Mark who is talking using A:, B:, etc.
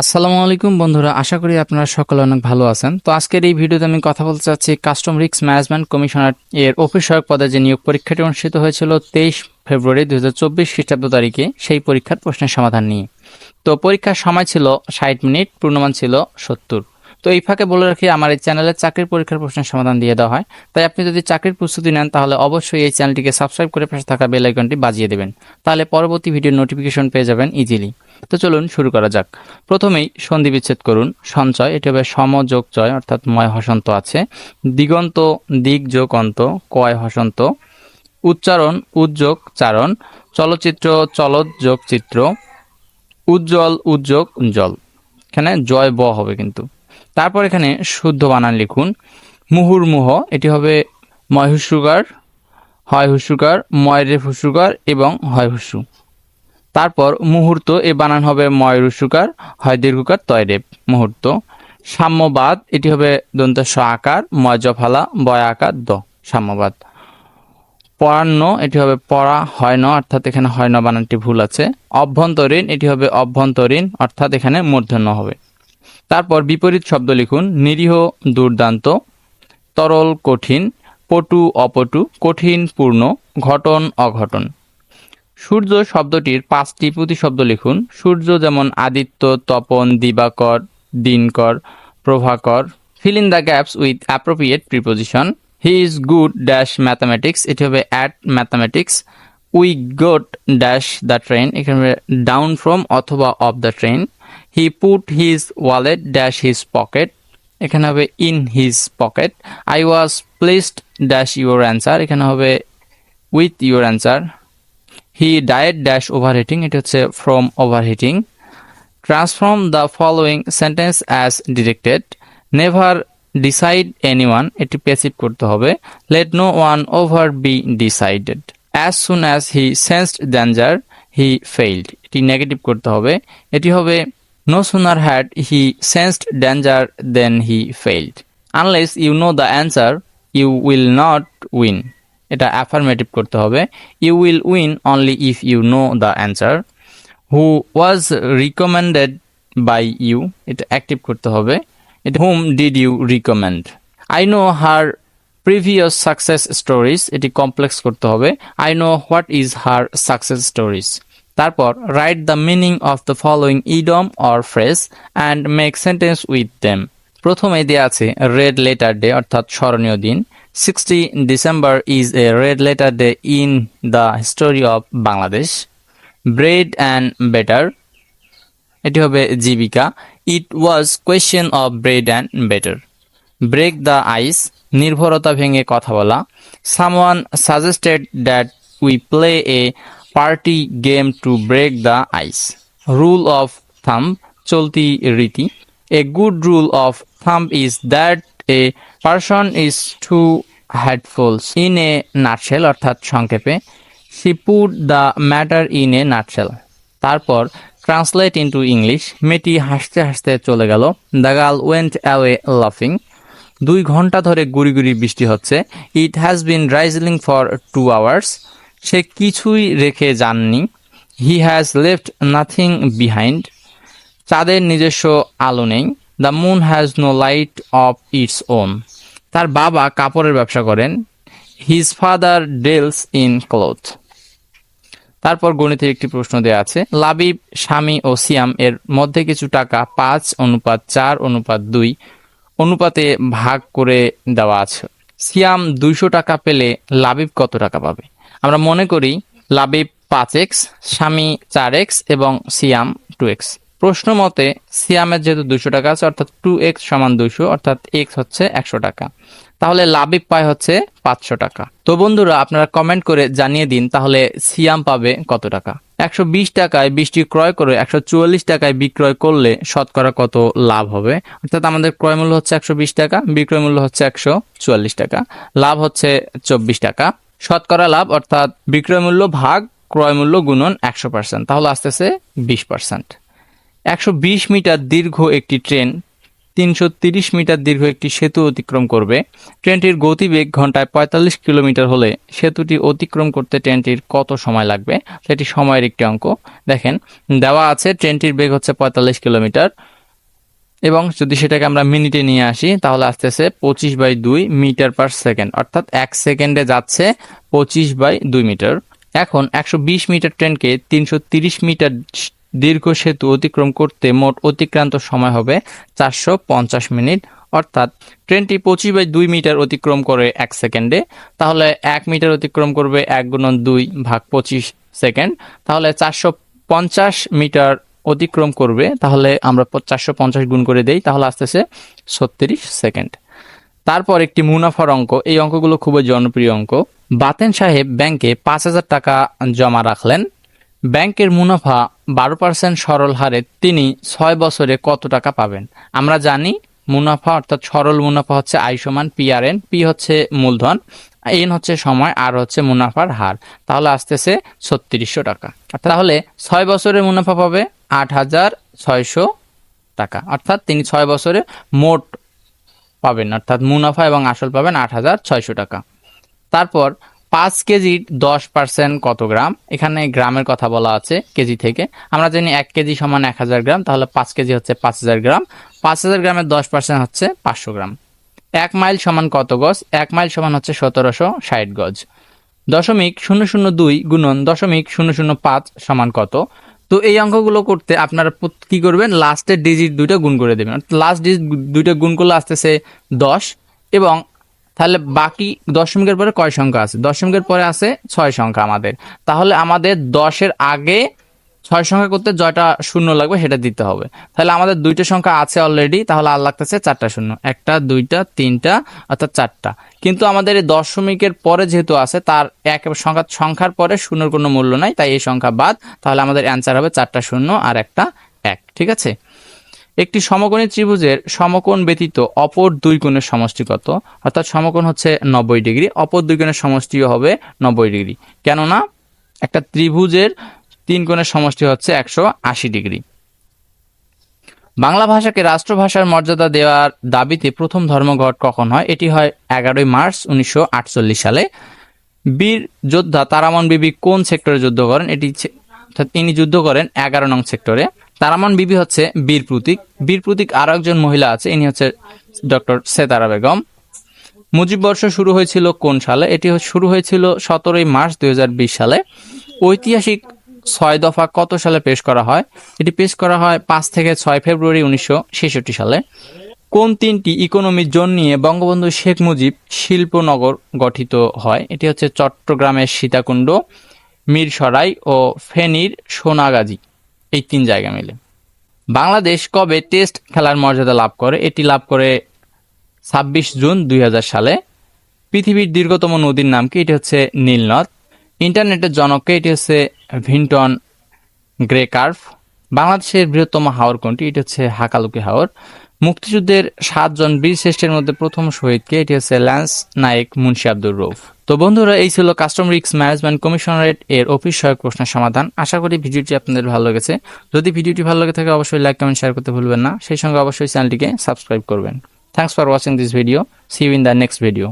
A: আসসালামু আলাইকুম বন্ধুরা, আশা করি আপনারা সকলে অনেক ভালো আছেন। তো আজকের এই ভিডিওতে আমি কথা বলতে চাচ্ছি কাস্টম রিক্স ম্যানেজমেন্ট কমিশনার এর অফিস সহায়ক পদে যে নিয়োগ পরীক্ষাটি অনুষ্ঠিত হয়েছিল তেইশ ফেব্রুয়ারি দু হাজার চব্বিশ খ্রিস্টাব্দ তারিখে, সেই পরীক্ষার প্রশ্নের সমাধান নিয়ে। তো পরীক্ষার সময় ছিল ষাট মিনিট, পূর্ণমান ছিল সত্তর। তো এই ফাঁকে বলে রাখি, আমার এই চ্যানেলে চাকরির পরীক্ষার প্রশ্নের সমাধান দিয়ে দেওয়া হয়। তাই আপনি যদি চাকরির প্রস্তুতি নেন, তাহলে অবশ্যই এই চ্যানেলটিকে সাবস্ক্রাইব করে পাশে থাকা বেল আইকনটি বাজিয়ে দেবেন। তাহলে পরবর্তী ভিডিও নোটিফিকেশন পেয়ে যাবেন ইজিলি তো চলুন শুরু করা যাক। প্রথমেই সন্ধি বিচ্ছেদ করুন। সঞ্চয়, এটি হবে সমযোগ জয় অর্থাৎ ময় হসন্ত আছে। দিগন্ত দিক যোগ অন্ত কয় হসন্ত। উচ্চারণ, উদ্যোগ, চারণ। চলচ্চিত্র চলৎ যোগ চিত্র উজ্জ্বল, উদ্যোগ, জল। এখানে জয় ব হবে কিন্তু। তারপর এখানে শুদ্ধ বানান লিখুন। মুহুর্মুহ, এটি হবে ময় হুসুকার হয় হুসুকার ময় রে হুসুকার এবং হয় হুসু তারপর মুহূর্ত, এ বানান হবে ময় রুসুকার হয় দীর্ঘকার তয় রেপ মুহূর্ত। সাম্যবাদ, এটি হবে দন্ত স আকার, ময় জফালা বয় আকার, দ, সাম্যবাদ। পরান্ন এটি হবে পড়া হয় ন, অর্থাৎ এখানে হয় ন বানানটি ভুল আছে। অভ্যন্তরীণ, এটি হবে অভ্যন্তরীণ, অর্থাৎ এখানে মূর্ধন্য হবে। তারপর বিপরীত শব্দ লিখুন, নিরীহ, দুর্দান্ত, তরল, কঠিন, পটু, অপটু, কঠিন, পূর্ণ, ঘটন, অঘটন। সূর্য শব্দটির পাঁচটি প্রতিশব্দ লিখুন। সূর্য যেমন আদিত্য, তপন, দিবাকর, দিনকর, Prabhakar fill in the gaps with appropriate preposition he is good dash mathematics এটি হবে at mathematics we got dash the train এখানে ডাউন ফ্রম অথবা off the train he put his wallet dash his pocket এখানে হবে in his pocket I was placed dash your answer এখানে হবে with your answer he died dash overheating এটা হচ্ছে from overheating transform the following sentence as directed never decide any one এটি passive করতে হবে। Let no one over be decided as soon as he sensed danger he failed এটি negative করতে হবে। এটি হবে no sooner had he sensed danger than he failed unless you know the answer you will not win এটা affirmative করতে হবে। You will win only if you know the answer who was recommended by you এটা active করতে হবে। এটা whom did you recommend I know her previous success stories এটি complex করতে হবে। I know what is her success stories তারপর write the meaning of the following idiom or phrase and make sentence with them প্রথমে দেওয়া আছে red letter day অর্থাৎ স্মরণীয় দিন। Sixty December is a red letter day in the history of Bangladesh bread and better এটি হবে জীবিকা। It was question of bread and better break the ice নির্ভরতা ভেঙে কথা বলা। Someone suggested that we play a party game to break the ice rule of thumb চলতি রীতি। A good rule of thumb is that a person is to headfuls in a nutshell অর্থাৎ সংক্ষেপে she put the matter in a nutshell তারপর translate into English মেয়েটি হাসতে হাসতে চলে গেল। The girl went away লাফিং দুই ঘণ্টা ধরে গুড়ি গুড়ি বৃষ্টি হচ্ছে। It has been রাইজলিং for two hours সে কিছুই রেখে যাননি। He has left nothing behind চাঁদের নিজস্ব আলো নেই। The moon has no light of its own তার বাবা কাপড়ের ব্যবসা করেন। His father deals in cloth তারপর গণিতের একটি প্রশ্ন দেওয়া আছে। লাবিব, স্বামী ও সিয়াম এর মধ্যে কিছু টাকা পাঁচ অনুপাত চার অনুপাত দুই অনুপাতে ভাগ করে দেওয়া আছে। সিয়াম দুইশো টাকা পেলে লাবিব কত টাকা পাবে? আমরা মনে করি লাবিব পাঁচ এক্স, স্বামী চার এক্স এবং সিয়াম টু এক্স। প্রশ্ন মতে সিয়ামের যেহেতু দুশো টাকা আছে, অর্থাৎ টু এক্স সমান দুশো অর্থাৎ এক্স হচ্ছে একশো টাকা। তাহলে লাবিব পায় হচ্ছে পাঁচশো টাকা। তো বন্ধুরা, আপনারা কমেন্ট করে জানিয়ে দিন তাহলে সিয়াম পাবে কত টাকা। একশো বিশ টাকায় বৃষ্টি ক্রয় করে একশো চুয়াল্লিশ টাকায় বিক্রয় করলে শতকরা কত লাভ হবে? অর্থাৎ আমাদের ক্রয় মূল্য হচ্ছে একশো বিশ টাকা, বিক্রয় মূল্য হচ্ছে একশো চুয়াল্লিশ টাকা, লাভ হচ্ছে চব্বিশ টাকা। শতকরা লাভ, অর্থাৎ বিক্রয় মূল্য ভাগ ক্রয় মূল্য গুণন একশো পার্সেন্ট তাহলে আসতেছে বিশ পার্সেন্ট একশো বিশ মিটার দীর্ঘ একটি ট্রেন তিনশো তিরিশ মিটার দীর্ঘ একটি সেতু অতিক্রম করবে। ট্রেনটির গতিবেগ ঘন্টায় পঁয়তাল্লিশ কিলোমিটার হলে সেতুটি অতিক্রম করতে ট্রেনটির কত সময় লাগবে, সেটি সময়ের একটি অঙ্ক। দেখেন, দেওয়া আছে, ট্রেনটির বেগ হচ্ছে পঁয়তাল্লিশ কিলোমিটার। এবং যদি সেটাকে আমরা মিনিটে নিয়ে আসি, তাহলে আসতেছে পঁচিশ বাই দুই মিটার পার সেকেন্ড। অর্থাৎ এক সেকেন্ডে যাচ্ছে পঁচিশ বাই দুই মিটার। এখন একশো বিশ মিটার ট্রেনকে তিনশো তিরিশ মিটার দীর্ঘ সেতু অতিক্রম করতে মোট অতিক্রান্ত সময় হবে চারশো পঞ্চাশ মিনিট। অর্থাৎ ট্রেনটি পঁচিশ বাই দুই মিটার অতিক্রম করে এক সেকেন্ডে। তাহলে এক মিটার অতিক্রম করবে এক গুণন দুই ভাগ পঁচিশ সেকেন্ড। তাহলে চারশো পঞ্চাশ মিটার অতিক্রম করবে, তাহলে আমরা চারশো পঞ্চাশ গুণ করে দেই, তাহলে আসতেছে ছত্রিশ সেকেন্ড। তারপর একটি মুনাফার অঙ্ক, এই অঙ্কগুলো খুবই জনপ্রিয় অঙ্ক। বাতেন সাহেব ব্যাংকে পাঁচ হাজার টাকা জমা রাখলেন। ব্যাংকের মুনাফা বারো পার্সেন্ট সরল হারে তিনি ছয় বছরে কত টাকা পাবেন? আমরা জানি মুনাফা অর্থাৎ সরল মুনাফা হচ্ছে আই সমান পি আর এন, পি হচ্ছে মূলধন, এন হচ্ছে সময়, আর হচ্ছে মুনাফার হার। তাহলে আসতেছে ছত্রিশশো টাকা। তাহলে ছয় বছরে মুনাফা পাবে আট হাজার ছয়শো টাকা। অর্থাৎ তিনি ছয় বছরে মোট পাবেন, অর্থাৎ মুনাফা এবং আসল পাবেন আট হাজার ছয়শো টাকা। তারপর পাঁচ কেজির দশ পার্সেন্ট কত গ্রাম? এখানে গ্রামের কথা বলা আছে কেজি থেকে। আমরা জানি এক কেজি সমান এক হাজার গ্রাম, তাহলে পাঁচ কেজি হচ্ছে পাঁচ হাজার গ্রাম। পাঁচ হাজার গ্রামের দশ পার্সেন্ট হচ্ছে পাঁচশো গ্রাম। এক মাইল সমান কত গজ? এক মাইল সমান হচ্ছে সতেরোশো ষাট গজ। দশমিক শূন্য শূন্য দুই গুণন দশমিক শূন্য শূন্য পাঁচ সমান কত? তো এই অঙ্কগুলো করতে আপনারা কি করবেন? লাস্টের ডিজিট দুইটা গুণ করে দেবেন। লাস্ট ডিজিট দুইটা গুণ করলে আসতেছে দশ এবং তাহলে বাকি দশমিকের পরে কয় সংখ্যা আছে? দশমিকের পরে আছে ছয় সংখ্যা আমাদের। তাহলে আমাদের দশের আগে ছয় সংখ্যা করতে জয়টা শূন্য লাগবে, সেটা দিতে হবে। তাহলে আমাদের দুইটা সংখ্যা আছে অলরেডি তাহলে আর লাগতেছে চারটা শূন্য। একটা, দুইটা, তিনটা, অর্থাৎ চারটা। কিন্তু আমাদের এই দশমিকের পরে যেহেতু আছে, তার এক সংখ্যা, সংখ্যার পরে শূন্যর কোনো মূল্য নাই, তাই এই সংখ্যা বাদ, তাহলে আমাদের অ্যান্সার হবে চারটা শূন্য আর একটা এক, ঠিক আছে? একটি সমকোণী ত্রিভুজের সমকোণ ব্যতীত অপর দুই কোণের সমষ্টি কত? অর্থাৎ সমকোণ হচ্ছে নব্বই ডিগ্রি, অপর দুই কোণের সমষ্টিও হবে নব্বই ডিগ্রি। কেননা, একটা ত্রিভুজের তিন কোণের সমষ্টি হচ্ছে একশো আশি ডিগ্রি। বাংলা ভাষাকে রাষ্ট্রভাষার মর্যাদা দেওয়ার দাবিতে প্রথম ধর্মঘট কখন হয়? এটি হয় এগারোই মার্চ উনিশশো আটচল্লিশ সালে। বীর যোদ্ধা তারামন বিবি কোন সেক্টরে যুদ্ধ করেন? এটি তিনি যুদ্ধ করেন এগারো নং সেক্টরে। তারামন বিবি হচ্ছে বীর প্রতীক। বীর প্রতীক আরও একজন মহিলা আছে, ইনি হচ্ছে ডক্টর সেতারা বেগম। মুজিব বর্ষ শুরু হয়েছিল কোন সালে? এটি শুরু হয়েছিল সতেরোই মার্চ দুই হাজার বিশ সালে। ঐতিহাসিক ছয় দফা কত সালে পেশ করা হয়? এটি পেশ করা হয় পাঁচ থেকে ছয় ফেব্রুয়ারি উনিশশো ছেষট্টি সালে। কোন তিনটি ইকোনমির জোন নিয়ে বঙ্গবন্ধু শেখ মুজিব শিল্পনগর গঠিত হয়? এটি হচ্ছে চট্টগ্রামের সীতাকুণ্ড, মিরসরাই ও ফেনীর সোনাগাজী। এই তিন জায়গা মিলে। বাংলাদেশ কবে টেস্ট খেলার মর্যাদা লাভ করে? এটি লাভ করে ছাব্বিশ জুন দুই হাজার সালে। পৃথিবীর দীর্ঘতম নদীর নাম কি? এটি হচ্ছে নীলনদ। ইন্টারনেটের জনককে এটি হচ্ছে ভিন্টন গ্রে কার্ভ। বাংলাদেশের বৃহত্তম হাওর কোনটি? এটি হচ্ছে হাকালুকি হাওর। মুক্তিযুদ্ধের সাতজন বীর শ্রেষ্ঠের মধ্যে প্রথম শহীদকে এটি হচ্ছে ল্যান্স নায়েক মুন্সি আব্দুর রৌফ তো বন্ধুরা, এই ছিল কাস্টম রিক্স ম্যানেজমেন্ট কমিশনারেট এর অফিস সহায়ক প্রশ্নের সমাধান। আশা করি ভিডিওটি আপনাদের ভালো লেগেছে। যদি ভিডিওটি ভালো লেগে থাকে, অবশ্যই লাইক, কমেন্ট, শেয়ার করতে ভুলবেন না। সেই সঙ্গে অবশ্যই চ্যানেলটিকে সাবস্ক্রাইব করবেন। Thanks for watching this video see you in the next video